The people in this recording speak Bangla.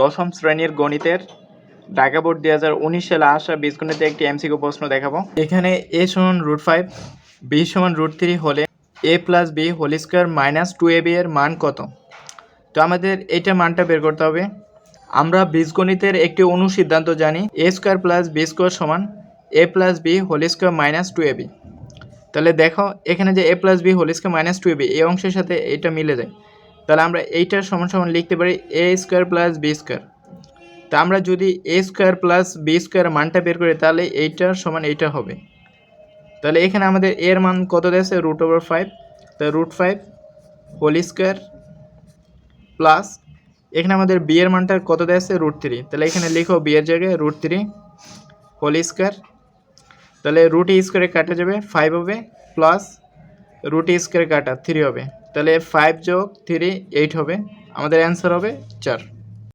দশম শ্রেণির গণিতের ঢাকা বোর্ড দুই হাজার উনিশ সালে আসা বীজগণিতে একটি এমসিকিউ প্রশ্ন দেখাবো। এখানে এ সমান রুট ফাইভ, বি সমান রুট থ্রি হলে A plus B whole square minus two A B এর মান কত? তো আমাদের এইটা মানটা বের করতে হবে। আমরা বীজগণিতের একটি অনুসিদ্ধান্ত জানি, A square plus B square সমান A plus B whole square minus two A B. তাহলে দেখো, এখানে যে A plus B whole square minus two A B, এই অংশের সাথে এটা মিলে যায়। তাহলে আমরা এইটার সমান সমান লিখতে পারি A square plus B square তা আমরা যদি A square plus B square মানটা বের করি, তাহলে এইটার সমান এইটা হবে। তাহলে এখানে আমাদের এর মান কত দিয়েছে রুট ওভার ফাইভ তা root five whole square plus এখানে আমাদের বি এর মানটা কত দিয়েছে রুট থ্রি তাহলে এখানে লিখো বি এর জায়গায় রুট থ্রি হোল স্কোয়ার তাহলে রুট স্কোয়ারে কাটা যাবে ফাইভ হবে প্লাস রুট স্কোয়ারে কাটা থ্রি হবে। তাহলে ফাইভ যোগ থ্রি এইট হবে। আমাদের অ্যান্সার হবে চার।